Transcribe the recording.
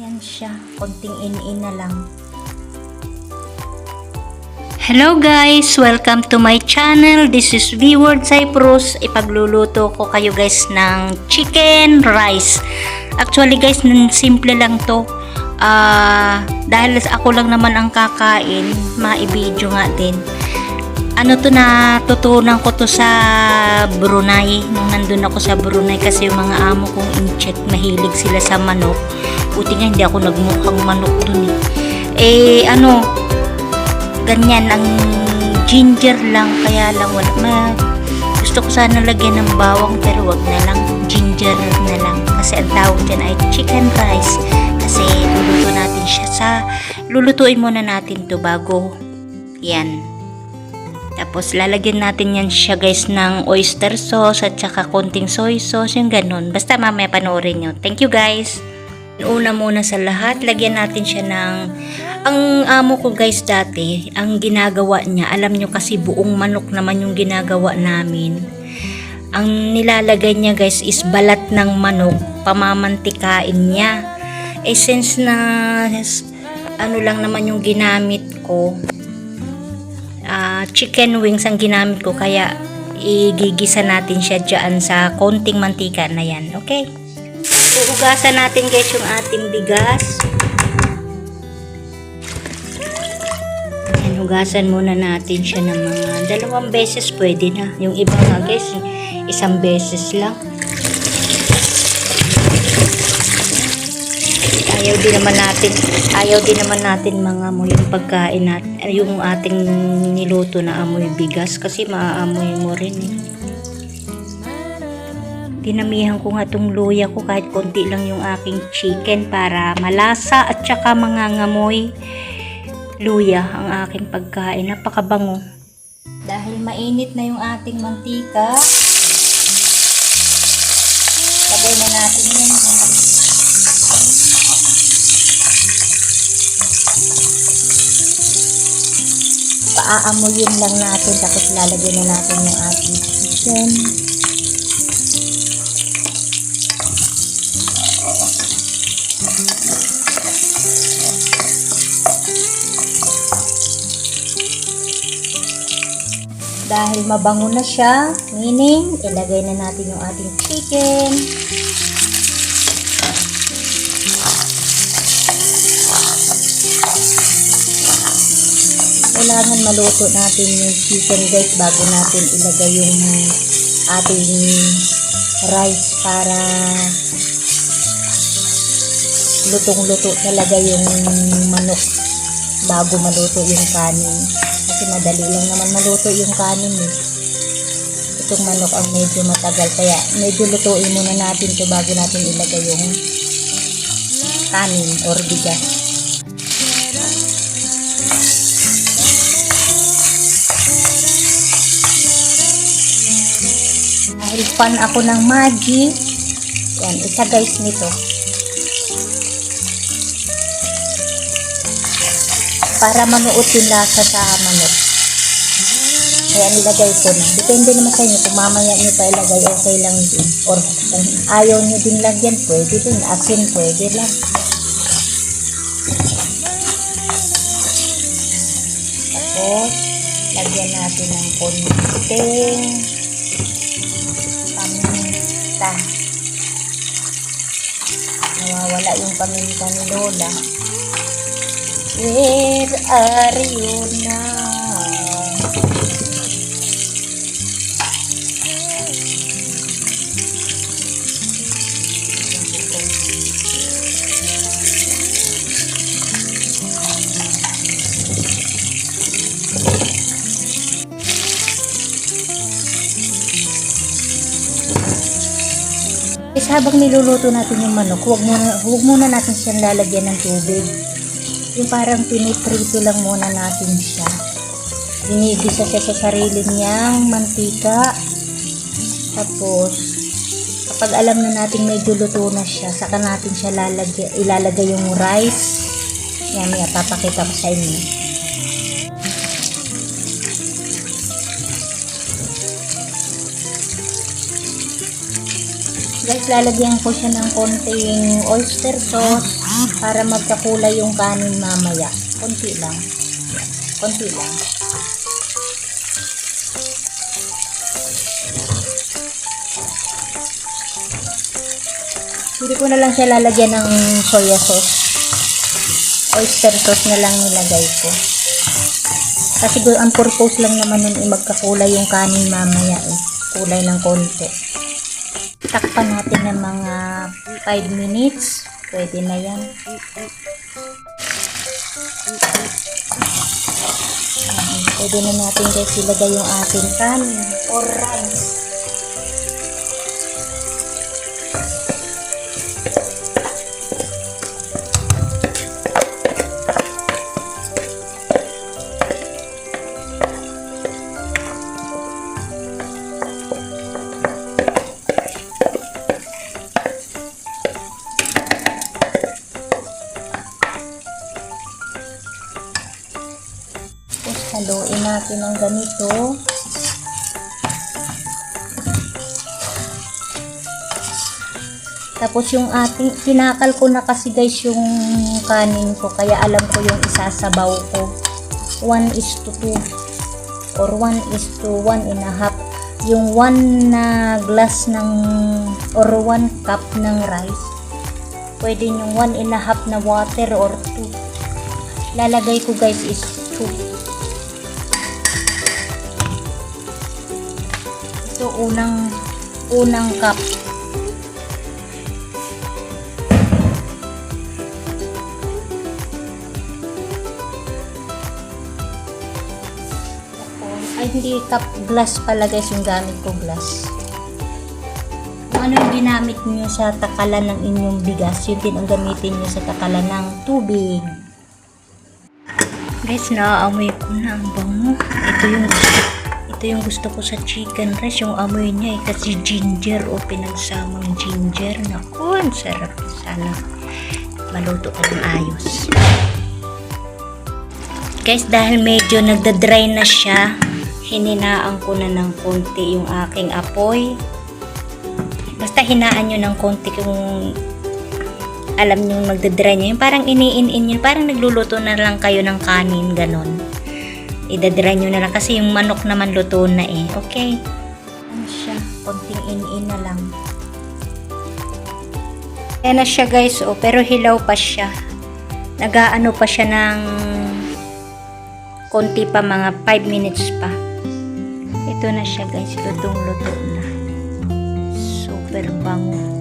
Yan siya, konting in-in na lang. Hello guys! Welcome to my channel. This is V-Word Cyprus. Ipagluluto ko kayo guys ng chicken rice. Actually guys, simple lang to. Ah, dahil ako lang naman ang kakain, maibidyo nga din. Ano to na tutunan ko to sa Brunei. Nung nandun ako sa Brunei kasi yung mga amo kong incheck mahilig sila sa manok. Buti nga hindi ako nagmukhang manok dun eh. Eh ano, ganyan ang ginger lang kaya lang wala. Ma gusto ko sana lagyan ng bawang pero wag na lang. Ginger na lang. Kasi ang tawag dyan ay chicken rice. Kasi luluto natin siya sa lulutuin muna natin to bago yan tapos lalagyan natin yan siya guys ng oyster sauce at saka konting soy sauce yung ganun basta mamaya panoorin nyo thank you guys Una muna sa lahat, lagyan natin siya ng... Ang amo ko guys dati, ang ginagawa niya, alam nyo kasi buong manok naman yung ginagawa namin. Ang nilalagay niya guys is balat ng manok, pamamantikain niya. Eh since na ano lang naman yung ginamit ko, ah, chicken wings ang ginamit ko, kaya igigisa natin siya dyan sa konting mantika na yan. Okay? Uugasan natin guys yung ating bigas. Yan, hugasan muna natin siya ng mga dalawang beses pwede na. Yung iba nga guys, isang beses lang. Ayaw din naman natin, ayaw din naman natin mga amoy yung pagkain natin, yung ating niluto na amoy bigas kasi maaamoy mo rin eh. Dinamihan ko nga tong luya ko kahit konti lang yung aking chicken para malasa at saka mangangamoy luya ang aking pagkain. Napakabango. Dahil mainit na yung ating mantika, lagay na natin yun. Paaamoyin lang natin tapos lalagyan na natin yung ating chicken. Dahil mabango na siya, meaning ilagay na natin yung ating chicken. Kailangan maluto natin yung chicken guys bago natin ilagay yung ating rice para lutong-luto talaga yung manok bago maluto yung kanin. Kasi madali lang naman maluto yung kanin eh. Itong manok ang medyo matagal. Kaya medyo lutuin muna natin to bago natin ilagay yung kanin or bigas. Dahil fan ako ng Maggi. Yan, isa guys nito. para manuot yung lasa sa manok. Kaya nilagay ko na. Depende naman sa inyo. Kung mamaya nyo pa ilagay, okay lang din. Or kung ayaw nyo din lagyan, pwede din. Asin, pwede lang. Tapos, lagyan natin ng konting paminta. Nawawala yung paminta ni Lola. Where are you now? Habang niluluto natin yung manok, huwag muna, huwag muna natin siyang lalagyan ng tubig yung parang piniprito lang muna natin siya. Dinigisa siya sa sarili niyang mantika. Tapos, kapag alam na natin medyo luto na siya, saka natin siya lalagay, ilalagay yung rice. Yan, may papakita ko sa inyo. Guys, lalagyan ko siya ng konting oyster sauce. Para magkakulay yung kanin mamaya. Konti lang. Konti lang. Hindi ko na lang siya lalagyan ng soya sauce. Oyster sauce na lang nilagay ko. Kasi ang purpose lang naman nun ay magkakulay yung kanin mamaya eh. Kulay ng konti. Takpan natin ng mga 5 minutes. Pwede na yan. Pwede na natin guys ilagay yung ating kanin or rice. Haluin natin ng ganito. Tapos yung ating, kinakal ko na kasi guys yung kanin ko. Kaya alam ko yung isasabaw ko. 1 is to 2. Or 1 is to 1 and a half. Yung 1 na glass ng, or 1 cup ng rice. Pwede yung 1 and a half na water or 2 lalagay ko guys is 2 ito unang unang cup. Ay hindi cup glass pala guys yung gamit ko glass. Kung ano yung ginamit nyo sa takalan ng inyong bigas yun din ang gamitin nyo sa takalan ng tubig. Guys, naaamoy ko na ang bango. Ito yung ito yung gusto ko sa chicken rice. Yung amoy niya eh, kasi ginger o pinagsamang ginger. Naku, ang sarap. Sana maluto ko ng ayos. Guys, dahil medyo nagda-dry na siya, hininaan ko na ng konti yung aking apoy. Basta hinaan nyo ng konti kung alam nyo magdadry nyo. Yung parang iniin-in nyo, parang nagluluto na lang kayo ng kanin, ganon. Idadry nyo na lang kasi yung manok naman luto na eh. Okay? Ano siya? Konting in-in na lang. Ayan na siya guys, oh, pero hilaw pa siya. Nagaano pa siya ng konti pa, mga 5 minutes pa. Ito na siya guys, lutong-luto na. Super bango.